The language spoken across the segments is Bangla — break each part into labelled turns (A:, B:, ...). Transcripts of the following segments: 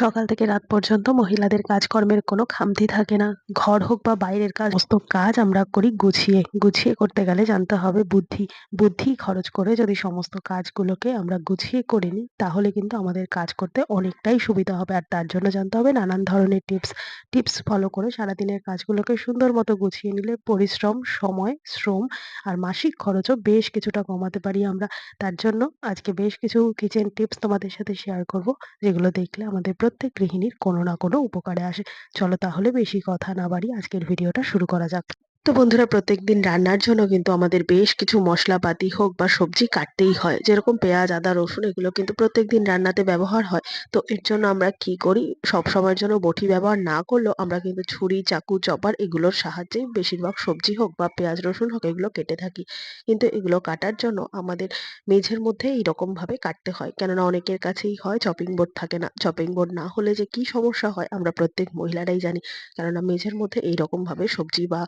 A: সকাল থেকে রাত পর্যন্ত মহিলাদের কাজকর্মের কোনো খামতি থাকে না। ঘর হোক বা বাইরের কাজ, সমস্ত কাজ আমরা করি গুছিয়ে। গুছিয়ে করতে গেলে জানতে হবে বুদ্ধি। বুদ্ধি খরচ করে যদি সমস্ত কাজগুলোকে আমরা গুছিয়ে করে নিই, তাহলে কিন্তু আমাদের কাজ করতে অনেকটাই সুবিধা হবে। আর তার জন্য জানতে হবে নানান ধরনের টিপস। টিপস ফলো করে সারাদিনের কাজগুলোকে সুন্দর মতো গুছিয়ে নিলে পরিশ্রম, সময়, শ্রম আর মাসিক খরচও বেশ কিছুটা কমাতে পারি আমরা। তার জন্য আজকে বেশ কিছু কিচেন টিপস তোমাদের সাথে শেয়ার করব, যেগুলো দেখলে আমাদের প্রত্যেক গৃহিণীর কোনো না কোনো উপকারে আসে। চলো তাহলে বেশি কথা না বাড়ি আজকের ভিডিওটা শুরু করা যাক। তো বন্ধুরা, প্রত্যেকদিন রান্নার জন্য কিন্তু আমাদের বেশ কিছু মশলাপাতি হোক বা সবজি কাটতেই হয়। যেরকম পেঁয়াজ, আদা, রসুন, এগুলো কিন্তু প্রত্যেকদিন রান্নাতে ব্যবহার হয়। তো এর জন্য আমরা কি করি? সব সময়ের জন্য বটি ব্যবহার না করলেও আমরা কিন্তু ছুরি, চাকু, চপার এগুলোর সাহায্যেই বেশিরভাগ সবজি হোক বা পেঁয়াজ, রসুন হোক, এগুলো কেটে থাকি। কিন্তু এগুলো কাটার জন্য আমাদের মেঝের মধ্যে এইরকম ভাবে কাটতে হয়। কেননা অনেকের কাছেই হয় চপিং বোর্ড থাকে না। চপিং বোর্ড না হলে যে কি সমস্যা হয় আমরা প্রত্যেক মহিলারাই জানি। কেননা মেঝের মধ্যে এইরকম ভাবে সবজি বা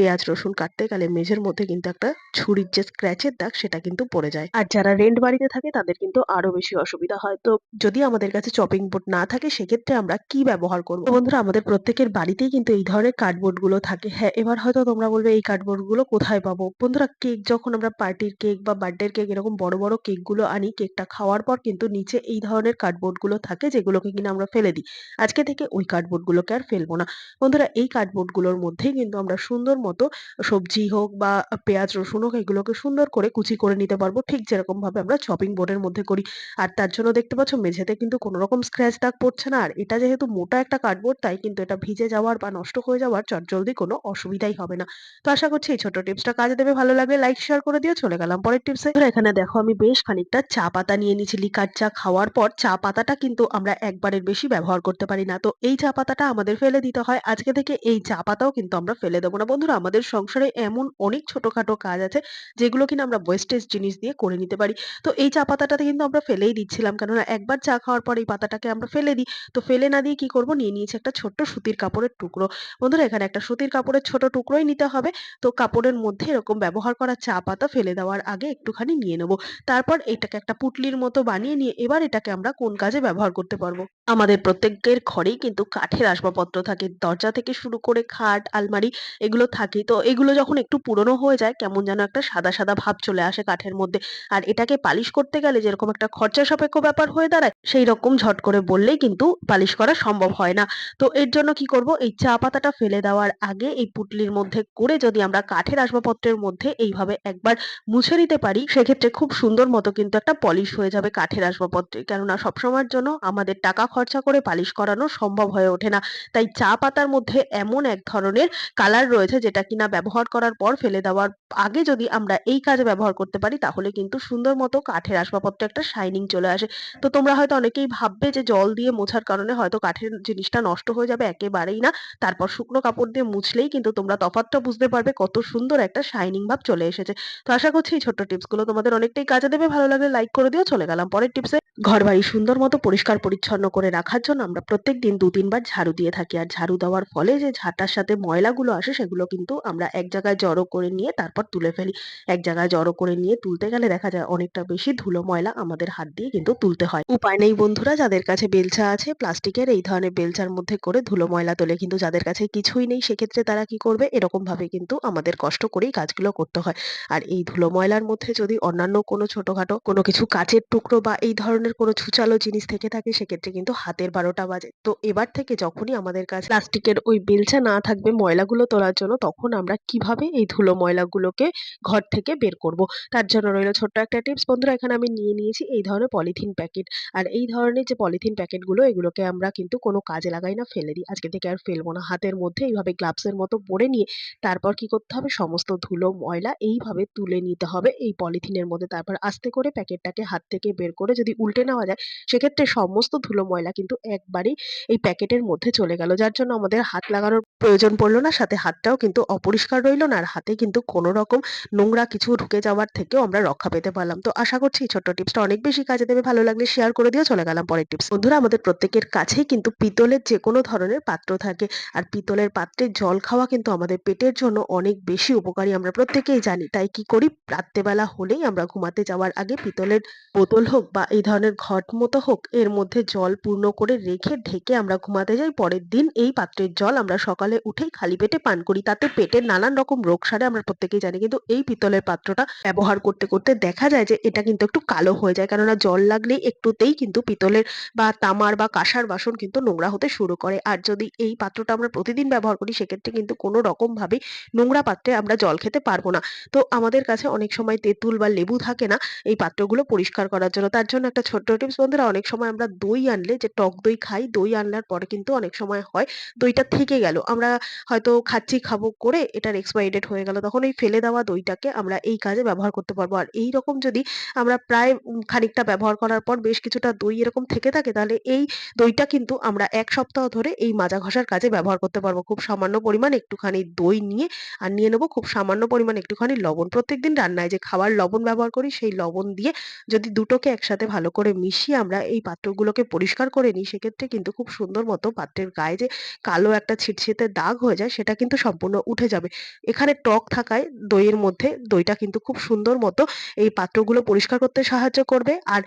A: পেঁয়াজ, রসুন কাটতে গেলে মেঝের মধ্যে কিন্তু একটা ছুরির যে স্ক্র্যাচের দাগ সেটা কিন্তু পড়ে যায়। আর যারা রেন্ট বাড়িতে থাকে তাদের কিন্তু আরও বেশি অসুবিধা হয়। তো যদি আমাদের কাছে চপিং বোর্ড না থাকে সেক্ষেত্রে আমরা কি ব্যবহার করব? বন্ধুরা, আমাদের প্রত্যেকের বাড়িতেই কিন্তু এই ধরনের কার্ডবোর্ডগুলো থাকে। হ্যাঁ এবার হয়তো তোমরা বলবে এই কার্ডবোর্ডগুলো কোথায় পাবো? বন্ধুরা কেক যখন আমরা পার্টির কেক বা বার্থডের কেক এরকম বড় বড় কেকগুলো আনি কেকটা খাওয়ার পর কিন্তু নিচে এই ধরনের কার্ডবোর্ডগুলো থাকে যেগুলোকে কিনা আমরা ফেলে দিই। আজকে থেকে ওই কার্ডবোর্ড গুলোকে আর ফেলব না। বন্ধুরা, এই কার্ডবোর্ডগুলোর মধ্যেই কিন্তু আমরা সুন্দর মতো সবজি হোক বা পেঁয়াজ, রসুন হোক, এগুলোকে সুন্দর করে কুচি করে নিতে পারব। ঠিক যেরকম ভাবে আমরা চপিং বোর্ডের মধ্যে করি। আর তার জন্য দেখতে পাচ্ছ মেঝেতে কিন্তু কোনো রকম স্ক্র্যাচ দাগ পড়ছে না। আর এটা যেহেতু মোটা একটা কার্ডবোর্ড তাই কিন্তু এটা ভিজে যাওয়ার বা নষ্ট হয়ে যাওয়ার চটজলদি কোনো অসুবিধাই হবে না। তো আশা করছি এই ছোট টিপসটা কাজে দেবে। ভালো লাগলে লাইক শেয়ার করে দিও। চলে গেলাম পরের টিপসে এখানে দেখো আমি বেশ খানিকটা চা পাতা নিয়ে নিয়েছি। লিকার চা খাওয়ার পর চা পাতাটা কিন্তু আমরা একবারের বেশি ব্যবহার করতে পারি না। তো এই চা পাতাটা আমাদের ফেলে দিতে হয়। আজকে থেকে এই চা পাতাও কিন্তু আমরা ফেলে দেবো না। বন্ধুরা আমাদের সংসারে এমন অনেক ছোটখাটো কাজ আছে, যেগুলো কিনা আমরা ওয়েস্টেজ জিনিস দিয়ে করে নিতে পারি। তো এই চা পাতাটাতে কিন্তু আমরা ফেলেই দিচ্ছিলাম। কেননা একবার চা খাওয়ার পর এই পাতাটাকে আমরা ফেলে দিই। তো ফেলে না দিয়ে কি করব? নিয়ে নিয়েছি একটা ছোট্ট সুতির কাপড়ের টুকরো। বন্ধুরা, এখানে একটা সুতির কাপড়ের ছোট টুকরোই নিতে হবে। তো কাপড়ের মধ্যে এরকম ব্যবহার করা চা পাতা ফেলে দেওয়ার আগে একটুখানি নিয়ে নেব। তারপর এটাকে একটা পুটলির মতো বানিয়ে নিয়ে এবার এটাকে আমরা কোন কাজে ব্যবহার করতে পারব? আমাদের প্রত্যেকের ঘরেই কিন্তু কাঠের আসবাবপত্র থাকে। দরজা থেকে শুরু করে খাট, আলমারি, এগুলো থাকে তো এগুলো যখন একটু পুরনো হয়ে যায়, কেমন যেন একটা সাদা সাদা ভাব চলে আসে কাঠের মধ্যে। আর এটাকে পালিশ করতে গেলে যেরকম একটা খরচা সাপেক্ষ ব্যাপার হয়ে দাঁড়ায়, সেই রকম ঝট করে বললেই কিন্তু পালিশ করা সম্ভব হয় না। তো এর জন্য কি করব? এই চা পাতাটা ফেলে দেওয়ার আগে এই পুটলির মধ্যে করে যদি আমরা কাঠের আসবাবপত্রের মধ্যে এইভাবে একবার মুছে নিতে পারি, সেক্ষেত্রে খুব সুন্দর মতো কিন্তু একটা পলিশ হয়ে যাবে কাঠের আসবাবপত্রে। কেননা সবসময়ের জন্য আমাদের টাকা খরচা করে পালিশ করানো সম্ভব হয়ে ওঠে না। তাই চা পাতার মধ্যে এমন এক ধরনের কালার রয়েছে যেটা কিনা ব্যবহার করার পর ফেলে দেওয়ার আগে যদি আমরা এই কাজে ব্যবহার করতে পারি, তাহলে কিন্তু সুন্দর মতো কাঠের আসবাবপত্রে একটা শাইনিং চলে আসে। তো তোমরা হয়তো অনেকেই ভাববে যে জল দিয়ে মোছার কারণে হয়তো কাঠের জিনিসটা নষ্ট হয়ে যাবে একেবারেই না। তারপর শুকনো কাপড় দিয়ে মুছলেই কিন্তু তোমরা তফাৎটা বুঝতে পারবে কত সুন্দর একটা শাইনিং ভাব চলে এসেছে। তো আশা করছি এই ছোট্ট টিপসগুলো তোমাদের অনেকটাই কাজে দেবে। ভালো লাগলে লাইক করে দিও। চলে গেলাম পরের টিপসে। ঘর বাড়ি সুন্দর মতো পরিষ্কার পরিচ্ছন্ন করে রাখার জন্য আমরা প্রত্যেক দিন দু তিনবার ঝাড়ু দিয়ে থাকি। আর ঝাড়ু দেওয়ার ফলে যে ঝাঁটার সাথে ময়লাগুলো আসে সেগুলো কিন্তু আমরা এক জায়গায় জড়ো করে নিয়ে তারপর তুলে ফেলি। এক জায়গায় জড়ো করে নিয়ে তুলতে গেলে দেখা যায় অনেকটা বেশি ধুলো ময়লা আমাদের হাত দিয়ে কিন্তু তুলতে হয়। উপায় নেই বন্ধুরা, যাদের কাছে বেলচা আছে, প্লাস্টিকের এই ধরনের বেলচার মধ্যে করে ধুলো ময়লা তোলে কিন্তু যাদের কাছে কিছুই নেই সেক্ষেত্রে তারা কি করবে? এরকম ভাবে কিন্তু আমাদের কষ্ট করেই কাজগুলো করতে হয়। আর এই ধুলো ময়লার মধ্যে যদি অন্যান্য কোনো ছোটখাটো কোনো কিছু কাচের টুকরো বা এই ধরনের কোনো ছুচালো জিনিস থেকে থাকে সেক্ষেত্রে কিন্তু হাতের বারোটা বাজে। তো এবার থেকে যখনই আমাদের কাছে প্লাস্টিকের ওই বেলচা না থাকবে ময়লাগুলো তোলার জন্য, তখন আমরা কীভাবে এই ধুলো ময়লাগুলোকে ঘর থেকে বের করব? তার জন্য রইল ছোট্ট একটা টিপস। বন্ধুরা, এখানে আমি নিয়ে নিয়েছি এই ধরনের পলিথিন প্যাকেট। আর এই ধরনের যে পলিথিন প্যাকেটগুলো, এগুলোকে আমরা কিন্তু কোনো কাজে লাগাই না, ফেলে দিই। আজকে থেকে আর ফেলব না। হাতের মধ্যে এইভাবে গ্লাভসের মতো পরে নিয়ে তারপর কি করতে হবে? সমস্ত ধুলো, ময়লা এইভাবে তুলে নিতে হবে এই পলিথিনের মধ্যে। তারপর আস্তে করে প্যাকেটটাকে হাত থেকে বের করে যদি উল্টে নেওয়া যায়, সেক্ষেত্রে সমস্ত ধুলো ময়লা কিন্তু একবারেই এই প্যাকেটের মধ্যে চলে গেল। যার জন্য আমাদের হাত লাগানোর প্রয়োজন পড়ল না, সাথে হাতটাও কিন্তু অপরিষ্কার রইল না, আর হাতে কিন্তু কোনো রকম নোংরা কিছু ঢুকে যাওয়ার থেকেও আমরা রক্ষা পেতে পারলাম। তো আশা করছি ছোট্ট টিপসটা অনেক বেশি কাজে দেবে, ভালো লাগলে শেয়ার করে দিও। চলে গেলাম পরের টিপস। বন্ধুরা, আমাদের প্রত্যেকের কাছেই কিন্তু পিতলের যে কোনো ধরনের পাত্র থাকে, আর পিতলের পাত্রে জল খাওয়া কিন্তু আমাদের পেটের জন্য অনেক বেশি উপকারী। আমরা প্রত্যেকেই জানি, তাই কি করি? রাত্রেবেলা হলেই আমরা ঘুমাতে যাওয়ার আগে পিতলের বোতল হোক বা এই ধরনের দোকানের ঘট মতো হোক, এর মধ্যে জল পূর্ণ করে রেখে ঢেকে আমরা ঘুমাতে যাই। পরের দিন এই পাত্রের জল আমরা সকালে উঠেই খালি পেটে পান করি। তাতে পেটের নানান রকম রোগ সারে আমরা প্রত্যেকেই জানি। কিন্তু এই পিতলের পাত্রটা ব্যবহার করতে করতে দেখা যায় যে এটা কিন্তু একটু কালো হয়ে যায়। কেননা জল লাগলেই একটুতেই কিন্তু পিতলের বা তামার বা কাঁসার বাসন কিন্তু নোংরা হতে শুরু করে। আর যদি এই পাত্রটা আমরা প্রতিদিন ব্যবহার করি, সেক্ষেত্রে কিন্তু কোনো রকম ভাবে নোংরা পাত্রে আমরা জল খেতে পারব না। তো আমাদের কাছে অনেক সময় তেঁতুল বা লেবু থাকে না, এই পাত্রগুলো পরিষ্কার করার জন্য। তার জন্য একটা ছোট্ট টিপস বন্ধুরা, অনেক সময় আমরা দই আনলে যে টক দই খাই, দই আনলার পরে কিন্তু অনেক সময় হয় দইটা থেকে গেল। আমরা হয়তো খাচ্ছি, খাব করে এটার এক্সপায়ারি ডেট হয়ে গেল, তখন এই ফেলে দেওয়া দইটাকে আমরা এই কাজে ব্যবহার করতে পারব। আর এই রকম যদি আমরা প্রায় খানিকটা ব্যবহার করার পর বেশ কিছুটা দই এরকম থেকে থাকে, তাহলে এই দইটা কিন্তু আমরা এক সপ্তাহ ধরে এই মাজা ঘষার কাজে ব্যবহার করতে পারব। খুব সামান্য পরিমাণ একটুখানি দই নিয়ে আর নিয়ে নেব, খুব সামান্য পরিমাণ একটুখানি লবণ। প্রত্যেকদিন রান্নায় যে খাবার লবণ ব্যবহার করি, সেই লবণ দিয়ে যদি দুটোকে একসাথে ভালো করে মিশিয়ে আমরা এই পাত্রগুলোকে পরিষ্কার করে নিই, সেক্ষেত্রে কিন্তু খুব সুন্দর মতো পাত্রের গায়ে যে কালো একটা ছিটছিটে দাগ হয়ে যায়, সেটা কিন্তু সম্পূর্ণ উঠে যাবে। এখানে টক থাকায় দইয়ের মধ্যে দইটা কিন্তু খুব সুন্দর মতো এই পাত্রগুলো পরিষ্কার করতে সাহায্য করবে। আর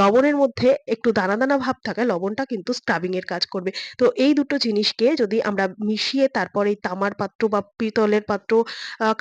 A: লবণের মধ্যে একটু দানা দানা ভাব থাকায় লবণটা কিন্তু স্ক্রাবিং এর কাজ করবে। তো এই দুটো জিনিসকে যদি আমরা মিশিয়ে তারপর এই তামার পাত্র বা পিতলের পাত্র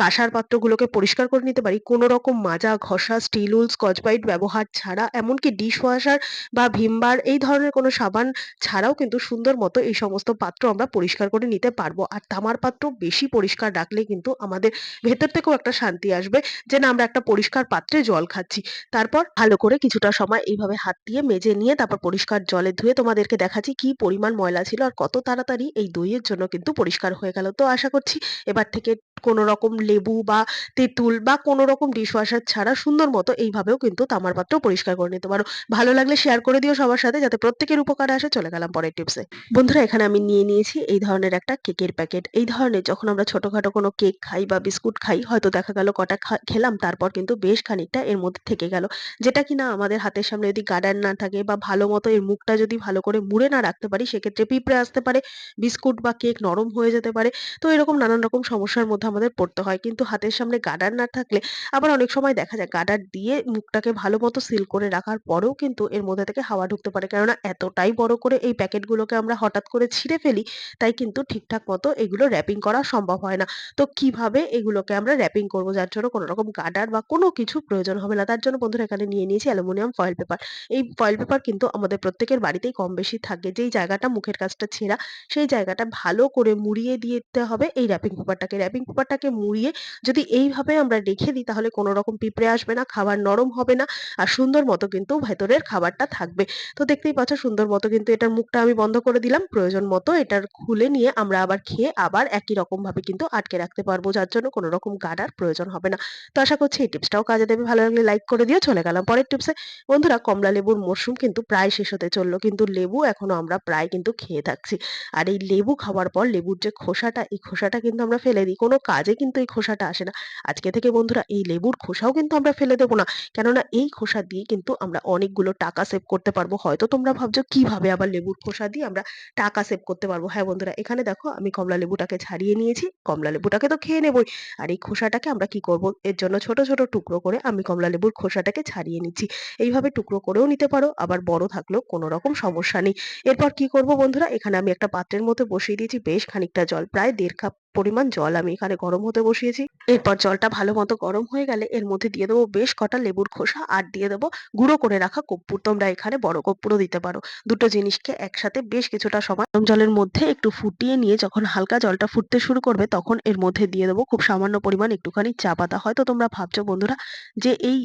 A: কাঁসার পাত্রগুলোকে পরিষ্কার করে নিতে পারি, কোনো রকম মাজা, ঘষা, স্টিল, উল, স্কচ ব্রাইট ব্যবহার ছাড়া, এমনকি ডিশ ওয়াশার বা ভিমবার এই ধরনের কোনো সাবান ছাড়াও কিন্তু সুন্দর মতো এই সমস্ত পাত্র আমরা পরিষ্কার করে নিতে পারব। আর তামার পাত্র বেশি পরিষ্কার রাখলে কিন্তু আমাদের ভেতর থেকেও একটা শান্তি আসবে যে না, আমরা একটা পরিষ্কার পাত্রে জল খাচ্ছি। তারপর ভালো করে কিছুটা সময় এইভাবে হাত দিয়ে মেজে নিয়ে তারপর পরিষ্কার জলে ধুয়ে তোমাদেরকে দেখাচ্ছি কি পরিমাণ ময়লা ছিল আর কত তাড়াতাড়ি এই দইয়ের জন্য কিন্তু পরিষ্কার হয়ে গেল। তো আশা করছি এবার থেকে কোনো রকম লেবু বা তেঁতুল বা কোনো রকম ডিশওয়াশার ছাড়া সুন্দর মতো এইভাবেও কিন্তু তামার পাত্র পরিষ্কার করে নিতে পারো ভালো লাগলে শেয়ার করে দিও সবার সাথে যাতে প্রত্যেকের উপকারে আসে। চলে গেলাম পরের টিপসে বন্ধুরা, এখানে আমি নিয়ে নিয়েছি এই ধরনের একটা কেকের প্যাকেট এই ধরনের যখন আমরা ছোটখাটো কোনো কেক খাই বা বিস্কুট খাই, হয়তো দেখা গেল কটা খেলাম, তারপর কিন্তু বেশ খানিকটা এর মধ্যে থেকে গেল। যেটা কিনা আমাদের হাতের সামনে যদি গার্ডার না থাকে বা ভালো মতো এর মুখটা যদি ভালো করে মুড়ে না রাখতে পারি, সেক্ষেত্রে পিঁপড়ে আসতে পারে, বিস্কুট বা কেক নরম হয়ে যেতে পারে। তো এরকম নানান রকম সমস্যার মধ্যে আমাদের পড়তে হয়। কিন্তু হাতের সামনে গার্ডার না থাকলে আবার অনেক সময় দেখা যায় গার্ডার দিয়ে মুখটাকে ভালো মতো সিল করে রাখার পরেও কিন্তু এর মধ্যে থেকে হাওয়া ঢুকতে পারে। কেননা এতটাই বড় করে এই প্যাকেটগুলোকে আমরা হঠাৎ করে ছিঁড়ে ফেলি, তাই কিন্তু ঠিকঠাক মতো এগুলো র্যাপিং করা সম্ভব হয় না। তো কীভাবে এগুলোকে আমরা র্যাপিং করব? যার জন্য কোনো রকম গার্ডার বা কোনো কিছু প্রয়োজন হবে না। তার জন্য বন্ধুরা এখানে নিয়ে নিয়েছি অ্যালুমিনিয়াম ফয়েল পেপার এই ফয়েল পেপার কিন্তু আমাদের প্রত্যেকের বাড়িতেই কম বেশি থাকে। যেই জায়গাটা মুখের কাছটা ছেঁড়া, সেই জায়গাটা ভালো করে মুড়িয়ে দিতে হবে এই র্যাপিং পেপারটাকে র্যাপিং পেপারটাকে মুড়িয়ে যদি এইভাবে আমরা রেখে দিই, তাহলে কোনো রকম পিঁপড়ে আসবে না, খাবার নরম হবে না, আর সুন্দর মতো কিন্তু ভেতরের খাবারটা থাকবে। তো দেখতেই পাচ্ছ সুন্দর মতো কিন্তু এটার মুখটা আমি বন্ধ করে দিলাম। প্রয়োজন মতো এটার খুলে নিয়ে আমরা আবার খেয়ে আবার একই রকম ভাবে কিন্তু আটকে রাখতে পারব, যার জন্য কোনো রকম গার্ডার প্রয়োজন হবে না। তো আশা করছি এই টিপসটাও কাজে দেবে। ভালো লাগলে লাইক করে দিও। চলে গেলাম পরের টিপসে। বন্ধুরা, কমলা লেবুর মরশুম কিন্তু প্রায় শেষ হতে চলল, কিন্তু লেবু এখনও আমরা প্রায় কিন্তু খেয়ে থাকছি। আর এই লেবু খাওয়ার পর লেবুর যে খোসাটা, এই খোসাটা কিন্তু আমরা ফেলে দিই। কোনো কাজে কিন্তু এই খোসাটা আসে না। আজকে থেকে বন্ধুরা, এই লেবুর খোসাও কিন্তু আমরা ফেলে দেবো না। কেননা এই খোসা দিয়ে কিন্তু আমরা অনেকগুলো টাকা সেভ করতে পারব। হয়তো তোমরা ভাবছ, কীভাবে আবার লেবুর খোসা দিয়ে আমরা টাকা সেভ করতে পারব? হ্যাঁ বন্ধুরা, এখানে দেখো আমি কমলা লেবুটাকে ছাড়িয়ে নিয়েছি। কমলা লেবুটাকে তো খেয়ে নেবই। আর এই খোসাটাকে আমরা কি করব? এর জন্য ছোট ছোট টুকরো করে আমি কমলা লেবুর খোসাটাকে ছাড়িয়ে নিচ্ছি। এইভাবে টুকরো করেও নিতে পারো, আবার বড় থাকলেও কোনো রকম সমস্যা নেই। এরপর কি করব বন্ধুরা? এখানে আমি একটা পাত্রের মধ্যে বসিয়ে দিয়েছি, বেশ খানিকটা জল, প্রায় দেড় কাপ পরিমাণ জল আমি এখানে গরম হতে বসিয়েছি। এরপর জলটা ভালো মতো গরম হয়ে গেলে এর মধ্যে দিয়ে দেবো বেশ কটা লেবুর খোসা আর দিয়ে দেবো গুঁড়ো করে রাখা কর্পূর। তোমরা এখানে বড় কর্পূরও দিতে পারো। দুটো জিনিসকে একসাথে বেশ কিছুটা সময় গরম জলের মধ্যে একটু ফুটিয়ে নিয়ে যখন হালকা জলটা ফুটতে শুরু করবে তখন এর মধ্যে দিয়ে দেবো খুব সামান্য পরিমাণ একটুখানি চা পাতা। হয়তো তোমরা ভাবছ, বন্ধুরা, যে এই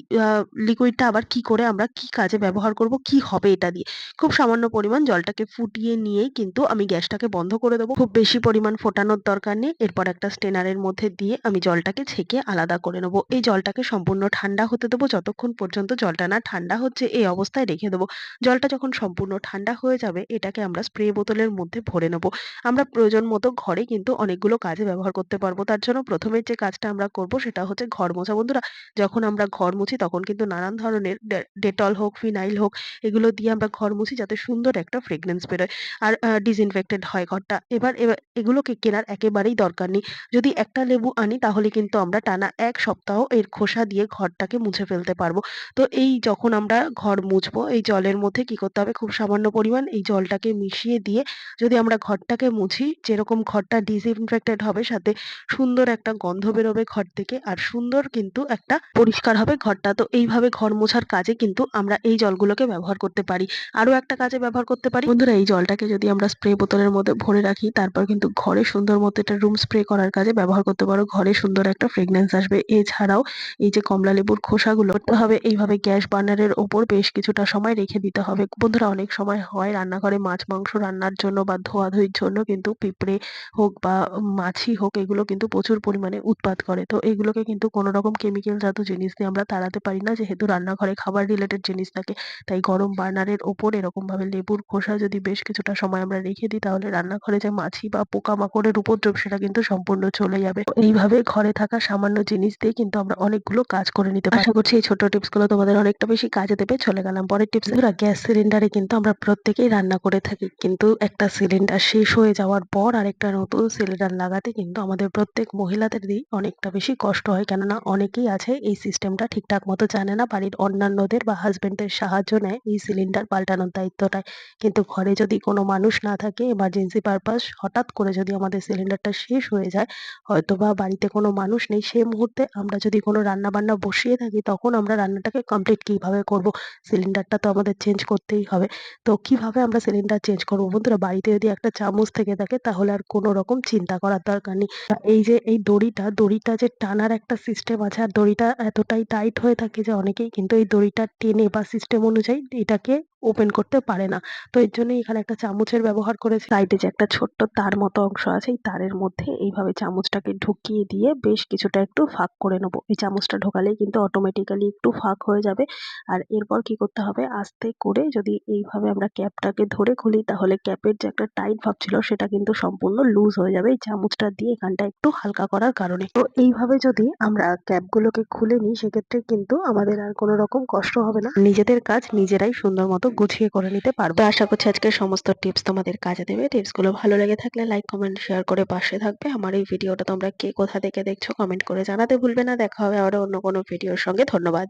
A: লিকুইডটা আবার কি করে আমরা কি কাজে ব্যবহার করব, কি হবে এটা দিয়ে? খুব সামান্য পরিমাণ জলটাকে ফুটিয়ে নিয়েই কিন্তু আমি গ্যাসটাকে বন্ধ করে দেবো। খুব বেশি পরিমাণ ফোটানোর দরকার নেই। এরপর একটা স্টেনারের মধ্যে দিয়ে আমি জলটাকে ছেঁকে আলাদা করে নেব। এই জলটাকে সম্পূর্ণ ঠান্ডা হতে দেবো। যতক্ষণ পর্যন্ত জলটা না ঠান্ডা হচ্ছে, এই অবস্থায় রেখে দেবো। জলটা যখন সম্পূর্ণ ঠান্ডা হয়ে যাবে, এটাকে আমরা স্প্রে বোতলের মধ্যে ভরে নেব। আমরা প্রয়োজন মতো ঘরে কিন্তু অনেকগুলো কাজে ব্যবহার করতে পারব। তার জন্য প্রথমে যে কাজটা আমরা করব, সেটা হচ্ছে ঘর মোছা। বন্ধুরা, যখন আমরা ঘর মুছি, তখন কিন্তু নানান ধরনের ডেটল হোক, ফিনাইল হোক, এগুলো দিয়ে আমরা ঘর মুছি যাতে সুন্দর একটা ফ্রেগনেন্স বেরোয়। আর ডিসইনফেক্টেড হয় ঘরটা। এবার এবার এগুলোকে কেনার একেবারেই দরকার দরকার নেই। যদি একটা লেবু আনি তাহলে কিন্তু আমরা টানা এক সপ্তাহ এর খোসা দিয়ে ঘরটাকে মুছে ফেলতে পারব। তো এই যখন আমরা ঘর মুছবো, এই জলের মধ্যে কি করতে হবে? খুব সামান্য পরিমাণ এই জলটাকে মিশিয়ে দিয়ে যদি আমরা ঘরটাকে মুছি, যেরকম ঘরটা ডিসইনফেক্টেড হবে, সাথে সুন্দর একটা গন্ধ বেরোবে ঘর থেকে আর সুন্দর কিন্তু একটা পরিষ্কার হবে ঘরটা। তো এইভাবে ঘর মোছার কাজে কিন্তু আমরা এই জলগুলোকে ব্যবহার করতে পারি। আরও একটা কাজে ব্যবহার করতে পারি। বন্ধুরা, এই জলটাকে যদি আমরা স্প্রে বোতলের মধ্যে ভরে রাখি, তারপর কিন্তু ঘরে সুন্দর মতো এটা রুম স্প্রে করার কাজে ব্যবহার করতে পারো। ঘরে সুন্দর একটা ফ্রেগনেন্স আসবে। এছাড়াও এই যে কমলা লেবুর খোসাগুলো করতে হবে। এইভাবে গ্যাস বার্নারের ওপর বেশ কিছুটা সময় রেখে দিতে হবে। বন্ধুরা, অনেক সময় হয় রান্নাঘরে মাছ, মাংস রান্নার জন্য বা ধোয়াধুয়ির জন্য কিন্তু পিঁপড়ে হোক বা মাছি হোক, এগুলো কিন্তু প্রচুর পরিমাণে উৎপাত করে। তো এগুলোকে কিন্তু কোনো রকম কেমিক্যাল জাত জিনিস দিয়ে আমরা তাড়াতে পারি না। যেহেতু রান্নাঘরে খাবার রিলেটেড জিনিস থাকে, তাই গরম বার্নারের ওপর এরকমভাবে লেবুর খোসা যদি বেশ কিছুটা সময় আমরা রেখে দিই, তাহলে রান্নাঘরে যে মাছি বা পোকামাকড়ের উপদ্রব সেটা কিন্তু সম্পূর্ণ চলে যাবে। এইভাবে ঘরে থাকা সামান্য জিনিস দিয়ে কিন্তু আমরা অনেকগুলো কাজ করে নিতে পারি। আশা করছি এই ছোট টিপসগুলো তোমাদের অনেকটা বেশি কাজে দেবে। চলে গেলাম পরের টিপস। গ্যাস সিলিন্ডারে কিন্তু আমরা প্রত্যেকেই রান্না করে থাকি। কিন্তু একটা সিলিন্ডার শেষ হয়ে যাওয়ার পর আরেকটা নতুন সিলিন্ডার লাগাতে কিন্তু আমাদের প্রত্যেক মহিলাদেরই অনেকটা বেশি কষ্ট হয়। কেননা অনেকেই আছে এই সিস্টেমটা ঠিকঠাক মতো জানে না। বাড়ির অন্যান্যদের বা হাজবেন্ডের সাহায্য নেয় এই সিলিন্ডার পাল্টানোর দায়িত্বটায়। কিন্তু ঘরে যদি কোনো মানুষ না থাকে এমার্জেন্সি পারপাস হঠাৎ করে যদি আমাদের সিলিন্ডারটা শেষ হয়ে যায়। হয়তো বা বাড়িতে কোনো মানুষ নেই সে মুহূর্তে আমরা যদি কোনো রান্না বান্না বসিয়ে থাকি, তখন আমরা রান্নাটাকে কমপ্লিট কীভাবে করব? সিলিন্ডারটা তো আমাদের চেঞ্জ করতেই হবে। তো কীভাবে আমরা সিলিন্ডার চেঞ্জ করব? বন্ধুরা, বাড়িতে যদি একটা চামচ থেকে থাকে, তাহলে আর কোনো রকম চিন্তা করার দরকার নেই। এই যে, এই দড়িটা দড়িটা যে টানার একটা সিস্টেম আছে, আর দড়িটা এতটাই টাইট হয়ে থাকে যে অনেকেই কিন্তু এই দড়িটা টেনে বা সিস্টেম অনুযায়ী এটাকে ওপেন করতে পারে না। তো এর জন্য এখানে একটা চামচের ব্যবহার করেছি। সাইডে যে একটা ছোট্ট তার মতো অংশ আছে, এই তারের মধ্যে এইভাবে চামচটাকে ঢুকিয়ে দিয়ে বেশ কিছুটা একটু ফাঁক করে নেব। এই চামচটা ঢোকালেই কিন্তু অটোমেটিক্যালি একটু ফাঁক হয়ে যাবে। আর এরপর কি করতে হবে? আস্তে করে যদি এইভাবে আমরা ক্যাপটাকে ধরে খুলি, তাহলে ক্যাপের যে একটা টাইট ভাব ছিল, সেটা কিন্তু সম্পূর্ণ লুজ হয়ে যাবে। এই চামচটা দিয়ে এখানটা একটু হালকা করার কারণে। তো এইভাবে যদি আমরা ক্যাপগুলোকে খুলে নিই, সেক্ষেত্রে কিন্তু আমাদের আর কোনো রকম কষ্ট হবে না। নিজেদের কাজ নিজেরাই সুন্দর মতো গুছিয়ে করে নিতে পারব। আশা করছি আজকে সমস্ত টিপস তোমাদের কাজে দেবে। টিপসগুলো ভালো লেগে থাকলে লাইক কমেন্ট শেয়ার করে পাশে থাকবে। আমার এই ভিডিওটা তোমরা কে কোথা থেকে দেখছ কমেন্ট করে জানাতে ভুলবে না। দেখা হবে আরও অন্য কোনো ভিডিওর সঙ্গে। ধন্যবাদ।